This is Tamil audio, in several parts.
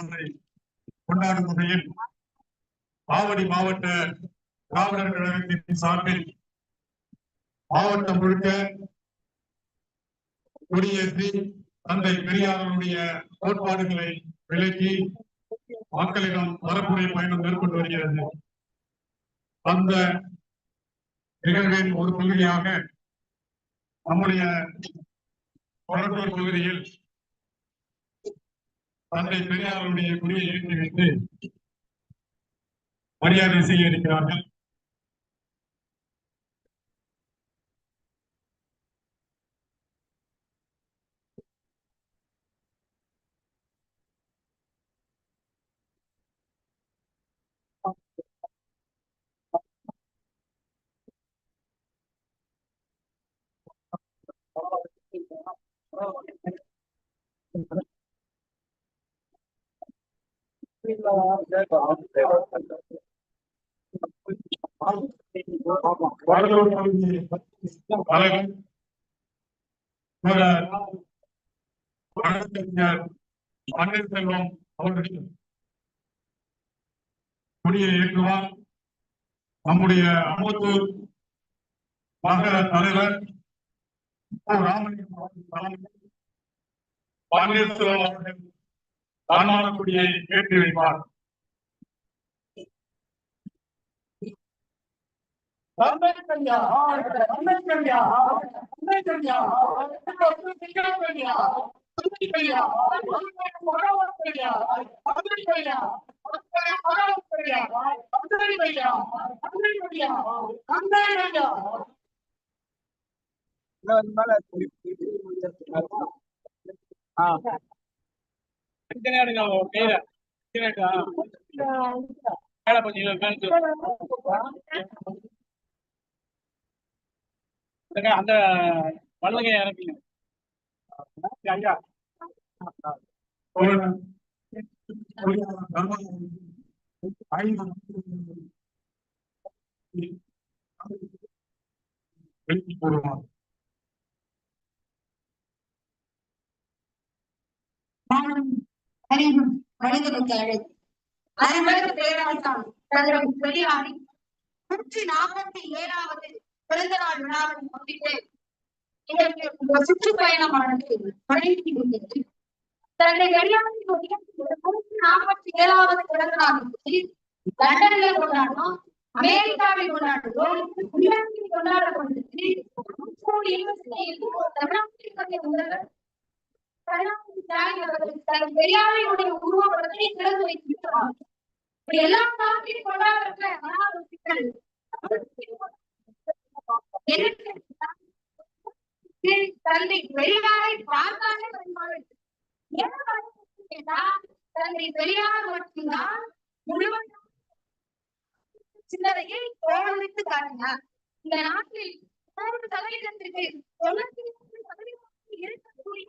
நாளை கொண்டாடும் வகையில் ஆவடி மாவட்ட திராவிடர் கழகத்தின் சார்பில் மாவட்டம் முழுக்க கொடியேற்றி தந்தை பெரியாரனுடைய கோட்பாடுகளை விலக்கி மக்களிடம் பரப்புரை பயணம் மேற்கொண்டு வருகிறது. அந்த நிகழ்வின் ஒரு பகுதியாக நம்முடைய கொளத்தூர் பகுதியில் தந்தை பெரியாருடைய கொடியை ஏற்றி வைத்து மரியாதை செய்ய இருக்கிறார்கள் வடலூர் பகுதி மன்னர் அவர்களுக்கு கொடியை ஏற்றுவார் நம்முடைய அமுத்தூர் மாகாண தலைவர் ராமலிங்கம் அவர்கள் தலைமையில் பன்னீர்செல்வம் அவர்கள் தன்மான கொடியை ஏற்றி வைப்பார். அம்பேத்கர்யா அஞ்சனையாடுங்க அந்த வல்லகை இறக்குங்க ஐயா. வெளிப்பூர்வமாக அறிவும் மனிதனுக்கு அழகு. அறமற்ற பேரால்தான் தந்திரம் பெரியாரி நூற்றி நாற்பத்தி ஏழாவது பிறந்த நாள் விழாவை முன்னிட்டு இதற்கு சுற்றுப்பயணமானது தொடங்கியுள்ளது தன்னை வெளியாகி நூற்றி நாற்பத்தி ஏழாவது பிறந்த நாள் லண்டன்ல கொண்டாடுறோம் அமெரிக்காவில் கொண்டாடுறோம் இங்கிலாந்தில் கொண்டாடப்படுகிறது யூனிவர்சிட்டியில் தன் பெரியாரையுடைய உருவப்படத்தை திறந்து வைத்திருக்கிறார். இப்படி எல்லா நாட்டிலும் கொண்டாடுற ஆனால் சிக்கல் தந்தை பெரியாரை பார்த்தாலே வருமாறு தந்தை பெரியார் மட்டும்தான் முழுவதும் சின்னதையை தோல்வித்து காட்டினார். இந்த நாட்டில் நூறு சதவீதத்திற்கு தொண்ணூத்தி மூன்று சதவீதம் இருக்கக்கூடிய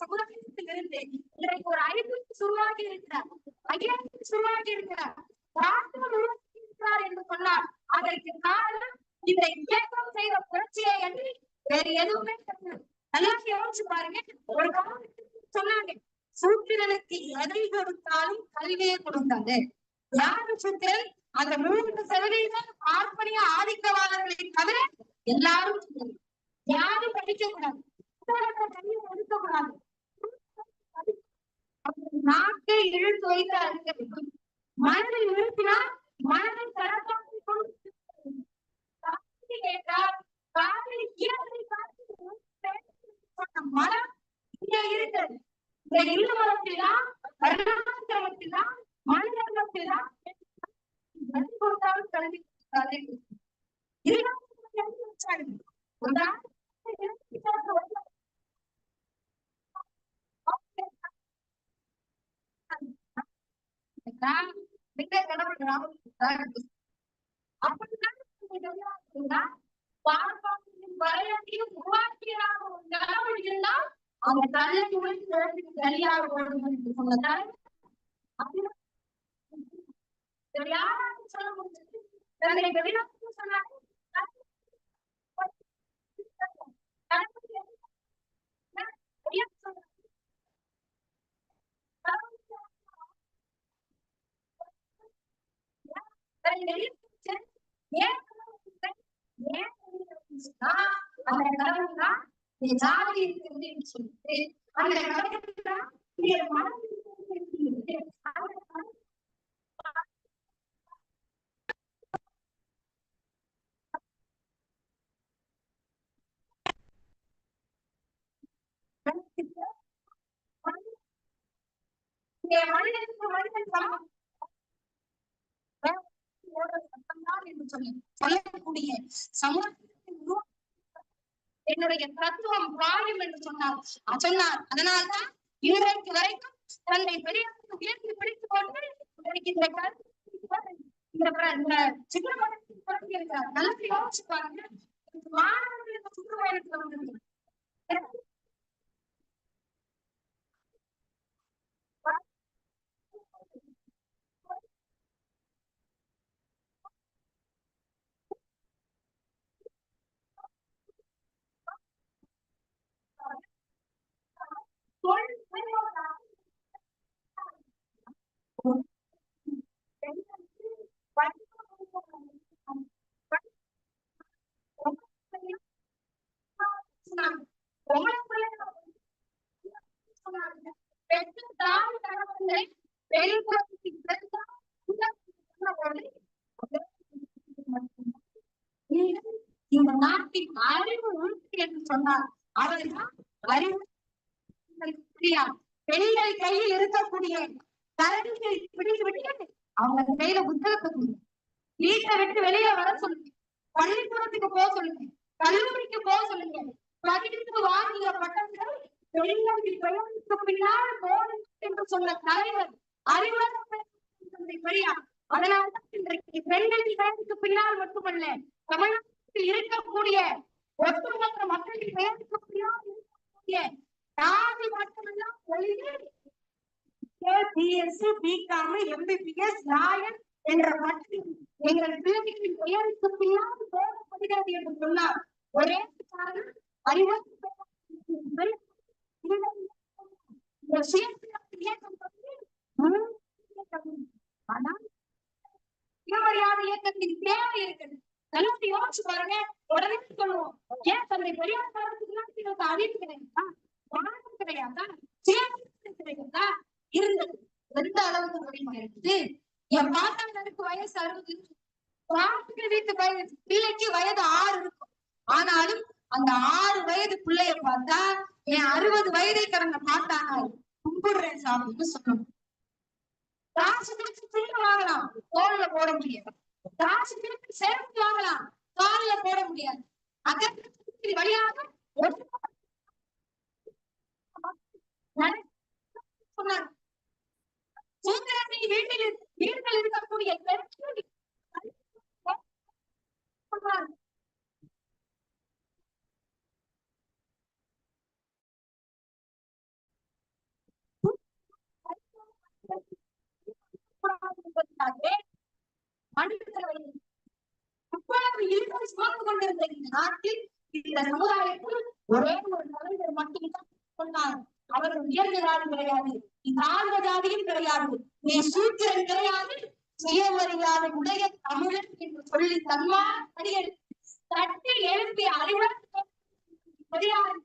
சமுதாயத்திலிருந்து இன்றைக்கு ஒரு அறிவு சுருவாகி இருக்கிறார். ஐயாயிரத்தி சுருவாகி இருக்கிறார். ராஷ்டிரம் உருவாக்கி இருக்கிறார் என்று சொன்னார் அதற்கு காரணம் இந்த இயக்கம் செய்த புரட்சியை அன்றி வேறு எதுவுமே நல்லா யோசிச்சு பாருங்க. ஒரு காலத்துக்கு சொன்னாங்க சூத்திரனுக்கு எதை கொடுத்தாலும் கல்வியை கொடுத்தாங்க. யாரு சூத்திரன்? அந்த மூன்று சதவீதம் பார்ப்பனிய ஆதிக்கவாதர்களை தவிர எல்லாரும் யாரும் படிக்க கூடாது புத்தகத்தை கூடாது நாக்கை இழுத்து வைத்து அருங்க வேண்டும் மனதை இழுத்தினால் கடவுள் இருந்தால் அந்த கல்லை உழைத்து நிலத்துக்கு சரியாக போடும் என்று சொன்ன தலைவர் அப்படின்னா இவர் யாராலும் சொல்ல முடிஞ்சது தன்னை வெளிநாட்டு சொன்னாங்க ஜாதி இருக்கிறது என்று சொல்லிட்டு அந்த மனிதனுக்கு மனிதன் சமம் என்று சொல்லி சொல்லக்கூடிய சமூக என்னுடைய தத்துவம் வாழும் என்று சொன்னார். சொன்னார் அதனால்தான் இன்றைக்கு வரைக்கும் தன்னை பெரியாருக்கு உயர்த்தி பிடித்துக் கொண்டு இன்றைக்கு இந்த கருத்து இந்த பிர- தொடங்கி இருக்கிறார். நல்லா யோசிச்சு பாருங்க இந்த மாணவர்களுக்கு சுற்றுப்பயணத்துல இந்த நாட்டின் அறிவு உறுதி என்று சொன்னார் அவர்தான் அறிவு பெரியார் பெண்கள் கையில் இருக்கக்கூடிய கரடிகளை பிடித்து விட்டு அவங்க கையில புத்தகத்தை கொடுங்க வீட்டை விட்டு வெளியில வர சொல்லுங்க. பள்ளிக்கூடத்துக்கு போக சொல்லுங்க. கல்லூரிக்கு போக சொல்லுங்க படித்து வாங்கிய பட்டங்கள் பெண்களுக்கு பெண்களுக்கு பின்னால் போன என்று சொன்ன தலைவர் அறிவுரை அதனால்தான் இன்றைக்கு பெண்களின் பெயருக்கு பின்னால் மட்டுமல்ல தமிழகத்தில் இருக்கக்கூடிய ஒட்டுமொத்த மக்களின் பெயருக்கு பின்னால் இருக்கக்கூடிய நாடு மட்டுமெல்லாம் ஒளிந்து பிஎஸ்சி பிகாம் எம்பிபிஎஸ் லாயர் என்ற பட்டியல் எங்கள் பிள்ளைகளின் பெயருக்கு பின்னால் போடப்படுகிறது என்று சொன்னார் ஒரே காரணம் அறிவாளி இந்த சுயமரியாதை இயக்கம் பற்றி முழு இயக்கம். ஆனால் சுயமரியாதை இயக்கத்தின் தேவை இருக்குது நல்லா யோசிச்சு பாருங்க உடனே சொல்லுவோம் ஏன் தந்தை பெரியார் காலத்துக்கு அறிவு கிடையாதா கிடையாதா கிடையாதா இருந்தது. எந்த அளவுக்கு இருக்குது? என் பாட்டாளருக்கு வயசு அறுபது பாட்டுக்கு வீட்டு வயது பிள்ளைக்கு வயது ஆறு இருக்கும். ஆனாலும் அந்த ஆறு வயது பிள்ளைய பார்த்தா என் அறுபது வயதை கடந்த பாட்டாங்க கும்பிடுறேன் சாமின்னு சொல்லணும். காசு கொடுத்து துணி வாங்கலாம். தோல்ல போட முடியாது. காசு கொடுத்து செருப்பு வாங்கலாம். கால்ல போட முடியாது. அதற்கு வழியாக ஒரு வாழ்ந்திருந்த நாட்டில் இந்த சமுதாயத்தில் ஒரே ஒரு தலைவர் மட்டும்தான் சொன்னார். அவர் உயர்ந்த நாடு கிடையாது. தாழ்ந்த ஜாதியும் கிடையாது. நீ சூத்திரன் கிடையாது. சுயமரியாதை உடைய தமிழன் என்று சொல்லி தன்மார் அடிகள் தட்டி எழுப்பிய அறிவர் பெரியார்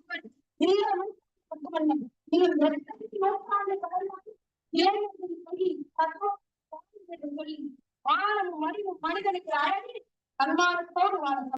மனிதனுக்கு அழகி தன்மானத்தோடு வாழ்ந்தார்